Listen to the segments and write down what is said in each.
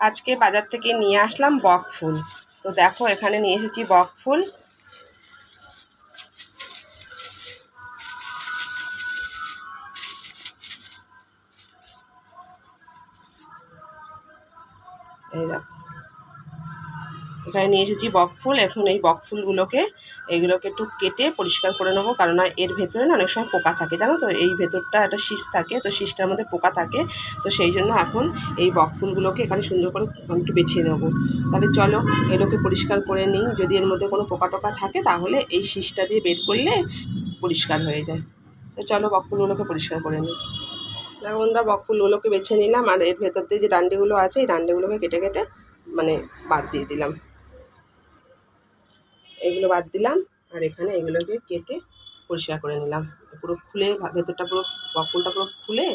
আজকে বাজার থেকে নিয়ে আসলাম বক ফুল। তো দেখো, এখানে নিয়ে এসেছি বক ফুল। এই দেখো। এখানে নিয়ে এসেছি বক ফুল। এখন এই বক ফুলগুলোকে, এইগুলোকে একটু কেটে পরিষ্কার করে নেব, কারণ এর ভেতরে না অনেক সময় পোকা থাকে, জানো তো? এই ভেতরটা একটা শীষ থাকে, তো শীষটার মধ্যে পোকা থাকে। তো সেই জন্য এখন এই বক ফুলগুলোকে এখানে সুন্দর করে একটু বেছে নেব। তাহলে চলো, এগুলোকে পরিষ্কার করে নিই। যদি এর মধ্যে কোনো পোকা টোকা থাকে, তাহলে এই শীষটা দিয়ে বের করলে পরিষ্কার হয়ে যায়। তো চলো, বক ফুলগুলোকে পরিষ্কার করে নিই। বন্ধুরা, বক ফুলগুলোকে বেছে নিলাম, আর এর ভেতর দিয়ে যে ডান্ডিগুলো আছে, এই ডান্ডিগুলোকে কেটে কেটে মানে বাদ দিয়ে দিলাম। এগুলো বাদ দিলাম আর এখানে এগুলোকে কেটে পরিষ্কার করে নিলাম। পুরো খুলে ভেতরটা পুরো বকুলটা পুরো খুলে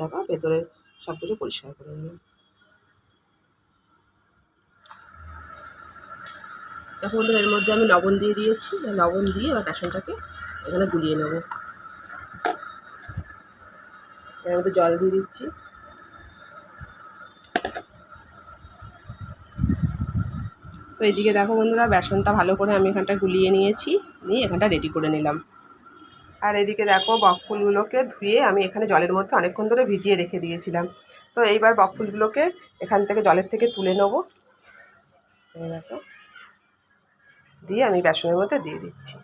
দেখো ভেতরে সব কিছু পরিষ্কার করে নিলাম। এখন এর মধ্যে আমি লবণ দিয়ে দিয়েছি। লবণ দিয়ে এবার বেসনটাকে এখানে গুলিয়ে নেব। এর মধ্যে জল দিয়ে দিচ্ছি। তো এদিকে দেখো বন্ধুরা, বেসনটা ভালো করে আমি এখানটা গুলিয়ে নিয়েছি, নিয়ে এখানটা রেডি করে নিলাম। আর এদিকে দেখো বকফুলগুলোকে ধুয়ে আমি এখানে জলের মধ্যে অনেকক্ষণ ধরে ভিজিয়ে রেখে দিয়েছিলাম। তো এইবার বকফুলগুলোকে এখান থেকে জলের থেকে তুলে নেব। দেখো, দিয়ে আমি বেসনের মধ্যে দিয়ে দিচ্ছি।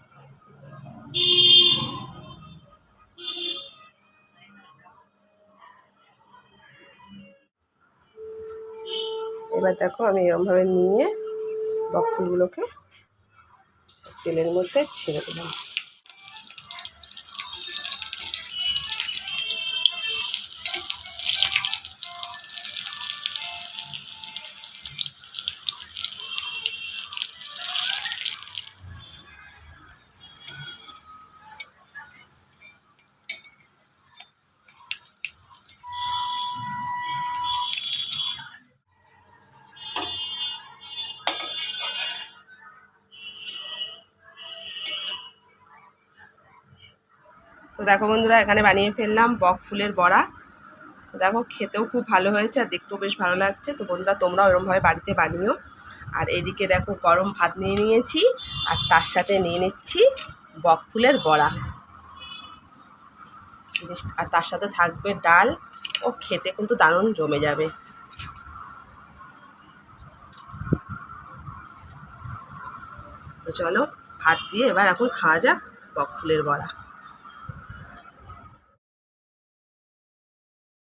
এবার দেখো আমি এরকমভাবে নিয়ে বকফুলগুলোকে তেলের মধ্যে ছেড়ে দিলাম। তো দেখো বন্ধুরা, এখানে বানিয়ে ফেললাম বক ফুলের বড়া। দেখো খেতেও খুব ভালো হয়েছে আর দেখতেও বেশ ভালো লাগছে। তো বন্ধুরা তোমরাও এরকমভাবে বাড়িতে বানিও। আর এদিকে দেখো গরম ভাত নিয়ে নিয়েছি আর তার সাথে নিয়ে নিচ্ছি বক ফুলের বড়া। জিনিস আর তার সাথে থাকবে ডাল। ও খেতে কিন্তু দারুণ জমে যাবে। তো চলো, ভাত দিয়ে এবার এখন খাওয়া যাক বক ফুলের বড়া।